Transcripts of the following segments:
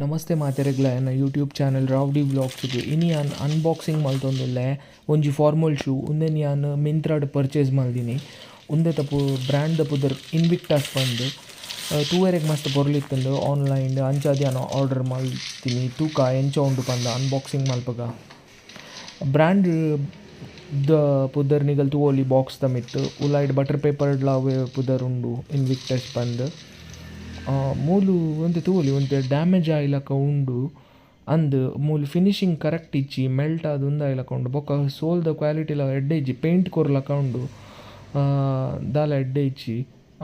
ನಮಸ್ತೆ ಮಾತೆರೆಗ್ಲ ನನ್ನ YouTube channel ರಾವ್ಡಿ ವ್ಲಾಗ್ಸ್ಗ್ ಇನಿ ನಾನು ಅನ್ಬಾಕ್ಸಿಂಗ್ ಮಲ್ತೊಂದುಲ್ಲೆ. ಒಂಜಿ ಫಾರ್ಮಲ್ ಶೂ ಉಂದೆ ನಾನು ಮಿಂತ್ರಾಡ್ ಪರ್ಚೇಸ್ ಮಲ್ದಿನಿ. ಉಂದೆ ತಪ್ಪು ಬ್ರ್ಯಾಂಡ್ ಪುದರ್ ಇನ್ವಿಕ್ಟಾಸ್ ಪಂದ್ ತೂವೆರೆಗ್ ಮಸ್ತ್ ಪೊರ್ಲಿತ್ತುಂಡು ಆನ್ಲೈನ್ ಅಂಚಾದಿ ನಾನು ಆರ್ಡರ್ ಮಾಡ್ತೀನಿ ತೂಕ ಎಂಚ ಉಂಡು ಪಂದ ಅನ್ಬಾಕ್ಸಿಂಗ್ ಮಲ್ಪಗ. ಬ್ರ್ಯಾಂಡ್ ದ ಪುದರ್ ನಿಗಲ್ ತೂವೊಲಿ ಬಾಕ್ಸ್ ದ ಉಲಾಯ್ಡ್ ಬಟರ್ ಪೇಪರ್ ಲಾವ್ ಪುದರ್ ಉಂಡು ಇನ್ವಿಕ್ಟಸ್ ಆ, ಮೂಲು ಒಂತೆ ತೂವೊಲಿ ಒಂತೆ ಡ್ಯಾಮೇಜ್ ಆಯಿಲಕ ಉಂಡು. ಅಂದ್ ಮೂಲು ಫಿನಿಶಿಂಗ್ ಕರೆಕ್ಟ್ ಇಚ್ಚಿ ಮೆಲ್ಟ್ ಆದ ಉಂದು ಆಯ್ಲಕ ಉಂಡು. ಬೊಕ ಸೋಲ್ದ ಕ್ವಾಲಿಟಿಲ ಎಡ್ಡೆ ಇಜ್ಜಿ ಪೇಂಟ್ ಕೊರ್ಲಕ ಉಂಡು. ದಾಲ ಎಡ್ಡೆ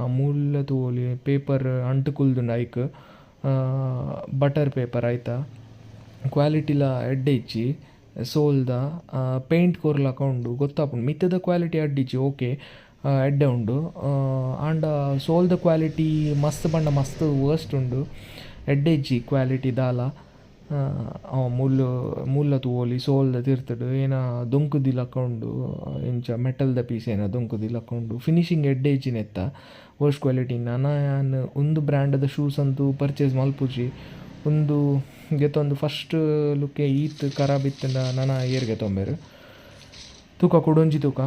ಆ ಮೂಲ ತೂವೊಲಿ ಪೇಪರ್ ಅಂಟು ಕುಲ್ದುಂಡು ಐಕ್ ಬಟರ್ ಪೇಪರ್ ಆಯ್ತಾ. ಕ್ವಾಲಿಟಿಲ ಎಡ್ಡೆ ಇಚ್ಚಿ, ಸೋಲ್ದ ಪೇಂಟ್ ಕೊರ್ಲಕ ಉಂಡು. ಗೊತ್ತಾಪುಂಡು. ಮಿತ್ತದ ಕ್ವಾಲಿಟಿ ಅಡ್ಡಿಚ್ಚಿ ಓಕೆ ಎಡ್ಡೆ ಉಂಡು ಆಂಡ ಸೋಲ್ದ ಕ್ವಾಲಿಟಿ ಮಸ್ತ್ ಪಂಡ ಮಸ್ತ್ ವರ್ಸ್ಟ್ ಉಂಡು ಎಡ್ಡೆ ಇಜ್ಜಿ ಕ್ವಾಲಿಟಿ ದಾಲ. ಅವ ಮುಲ್ಲು ತೂವೊಲಿ ಸೋಲ್ದ ತಿರ್ತಡು. ಏನ ದೊಂಕುದಿಲಕ ಉಂಡು. ಇಂಚ ಮೆಟಲ್ದ ಪೀಸ್ ಏನ ದುಂಕುದಿ ಉಂಡು. ಫಿನಿಶಿಂಗ್ ಎಡ್ಡೆ ಇಜ್ಜಿನೆತ್ತ ವರ್ಸ್ಟ್ ಕ್ವಾಲಿಟಿ ನನ ಒಂದು ಬ್ರ್ಯಾಂಡದ ಶೂಸ್ ಅಂತೂ ಪರ್ಚೇಸ್ ಮಲ್ಪುಜಿ ಒಂದು, ಗೆತ್ತೊಂದು ಫಸ್ಟ್ ಲುಕ್ಕೆ ಈತ್ ಖರಾಬ್ ಇತ್ತಂಡ ನನ ಏರ್ಗೆ ತೊಂಬೇರು. ತೂಕ ಕೊಡೊಂಜಿ ತೂಕ?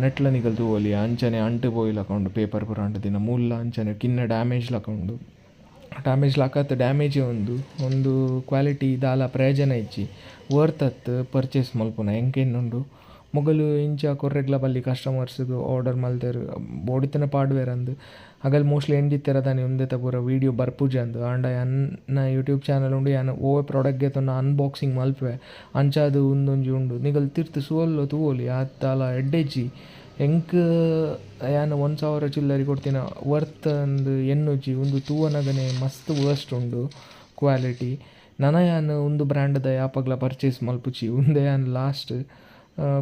ನೆಟ್ಲ ನಿಗಲ್ ತೂವೊಲಿ ಅಂಚನೆ ಅಂಟು ಪೋಯಿಲಕೊಂಡು ಪೇಪರ್ ಪೂರ ಅಂಟು ದಿನ ಮೂಲ ಅಂಚನೆ ಕಿನ್ನ ಡ್ಯಾಮೇಜ್ ಲಕೊಂಡು. ಡ್ಯಾಮೇಜ್ ಲಾಕತ್ ಡ್ಯಾಮೇಜ್ ಒಂದು ಒಂದು ಕ್ವಾಲಿಟಿ ದಾಲ ಪ್ರಯೋಜನ ಇಜ್ಜಿ ವರ್ತ್ ಪರ್ಚೇಸ್ ಮಲ್ಪುನ. ಎಂಕೆನ್ನುಂಡು ಮೊಗಲು ಇಂಚ ಕೊರ್ರೆಗ್ಲ ಬಲ್ಲಿ ಕಸ್ಟಮರ್ಸ್ಗ್ ಆರ್ಡರ್ ಮಲ್ತೆರ್ ಬೋಡಿತನ ಪಾಡ್ವೇರ್ ಅಂದ್. ಅಗಲ್ ಮೋಸ್ಟ್ಲಿ ಎಂದಿತ್ತೆರ ದಾನಿ ಉಂದೆತ ಪೂರ ವೀಡಿಯೋ ಬರ್ಪೂಜೆ ಅಂದ್. ಆಂಡ ಯಾನ್ನ ಯೂಟ್ಯೂಬ್ ಚಾನಲ್ ಉಂಡು, ಯಾನ್ ಓವೆ ಪ್ರಾಡಕ್ಟ್ಗೆ ಗೆತೊನ್ನ ಅನ್ಬಾಕ್ಸಿಂಗ್ ಮಲ್ಪೆ ಅಂಚಾದು ಉಂದೊಂಜಿ ಉಂಡು. ನಿಗಲ್ ತಿರ್ತ್ ಸುವಲ್ಲು ತೂವೊಲಿ ತಾಲ ಎಡ್ಡೆಜ್ಜಿ. ಎಂಕ್, ಯಾನ್ ಒಂದ್ ಸಾವಿರ ಚಿಲ್ಲರಿ ಕೊಡ್ತಿನ ವರ್ತ್ ಅಂದ್ ಎನ್ನುಜಿ ಉಂದು ತೂವನಗನೆ ಮಸ್ತ್ ವರ್ಸ್ಟ್ ಉಂಡು ಕ್ವಾಲಿಟಿ ನನ ಯಾನ್ ಉಂದು ಬ್ರ್ಯಾಂಡ್ದ ಯಾಪಗ್ಲ ಪರ್ಚೇಸ್ ಮಲ್ಪುಜಿ ಉಂದೆ ಯಾನ್ ಲಾಸ್ಟ್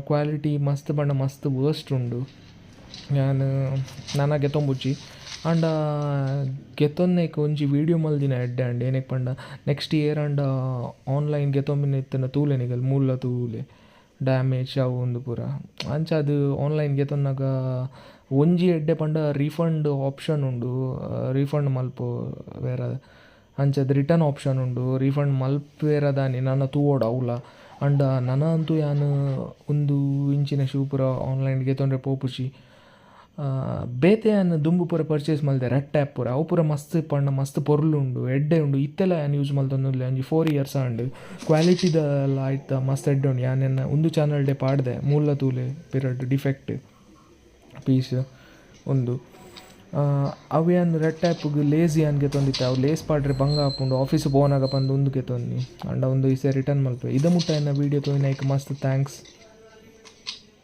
ಕ್ವಾಲಿಟಿ ಮಸ್ತ್ ಬಣ್ಣ, ಮಸ್ತ್ ವರ್ಸ್ಟ್ ಉಂಡು. ಯಾನ್ ನನಗೆ ತೋಂಬೊಜಿ ಆಂಡ ಗೆತ್ತೊನ್ನೆಕ್ ಒಂಜಿ ವೀಡಿಯೋ ಮಲ್ದಿನ ಎಡ್ಡೆ ಅಂಡ್ ಏನಕ್ ಪಂಡ ನೆಕ್ಸ್ಟ್ ಇಯರ್ ಆಂಡ ಆನ್ಲೈನ್ ಗೆತ್ತೊಂಬಿನ ಇತ್ತನ ತೂಲೆ ನಿಗಲ್, ಮೂಲ ತೂಲೆ. ಡ್ಯಾಮೇಜ್ ಅವು ಒಂದು ಪೂರ. ಅಂಚ ಅದು ಆನ್ಲೈನ್ ಗೆತ್ತೊಂದಾಗ ಒಂಜಿ ಎಡ್ಡೆ ಪಂಡ ರೀಫಂಡ್ ಆಪ್ಷನ್ ಉಂಡು. ರೀಫಂಡ್ ಮಲ್ಪ ಬೇರೆ, ಅಂಚದ ರಿಟರ್ನ್ ಆಪ್ಷನ್ ಉಂಡು. ರೀಫಂಡ್ ಮಲ್ಪೇರ ದಾನಿ ನನ್ನ ತೂವೋಡು ಅವ್ಲ. ಅಂಡ ನನಂತೂ ಯಾನ್, ಒಂದು ಇಂಚಿನ ಶೂ ಪೂರ ಆನ್ಲೈನ್ ಗೆತೊಂಡ್ರೆ ಪೋಪುಷಿ ಬೇತೆ ಯಾನು ದುಂಬು ಪೂರ ಪರ್ಚೇಸ್ ಮಲ್ದೆ ರೆಡ್ ಟ್ಯಾಪ್ ಪೂರ. ಅವು ಪೂರ ಮಸ್ತ್ ಪಣ್ಣ, ಮಸ್ತ್ ಪೊರ್ಲುಂಡು ಎಡ್ಡೆ ಉಂಡು. ಇತ್ತೆಲ್ಲ ಯಾನ್ ಯೂಸ್ ಮಲ್ತೊಂದುಲ್ಲೆ ಒಂಜಿ ಫೋರ್ ಇಯರ್ಸ್ ಆ್ಯಂಡ್ ಕ್ವಾಲಿಟಿದೆಲ್ಲ ಆಯ್ತು, ಮಸ್ತ್ ಎಡ್ಡೆ ಉಂಡು. ಯಾನ್ ಎನ್ನ ಒಂದು ಚಾನಲ್ ಡೇ ಪಾಡ್ದೆ, ಮೂಲ ತೂಲೆ ಪಿರಡ್ ಡಿಫೆಕ್ಟ್ ಪೀಸ್ ಒಂದು. ಆ, ಅವು ಯಾನ್ ರೆಡ್ ಅನ್ಗೆ ಗೆತೊಂದಿತ್ತೆ ಅವು ಲೇಸ್ ಪಾಡ್ರೆ ಬಂಗ ಹಾಕೊಂಡು ಆಫೀಸ್ ಬೋನಾಗ ಬಂದು ಒಂದು ತೊಂದು ಅಂಡ ಒಂದು ಇಸೆ ರಿಟರ್ನ್ ಮಲ್ಪೆ ಇದ ಮುಟ್ಟ ಎನ್ನ ವೀಡಿಯೋ ತೋಯಿನೈಕ್ ಮಸ್ತ್ ಥ್ಯಾಂಕ್ಸ್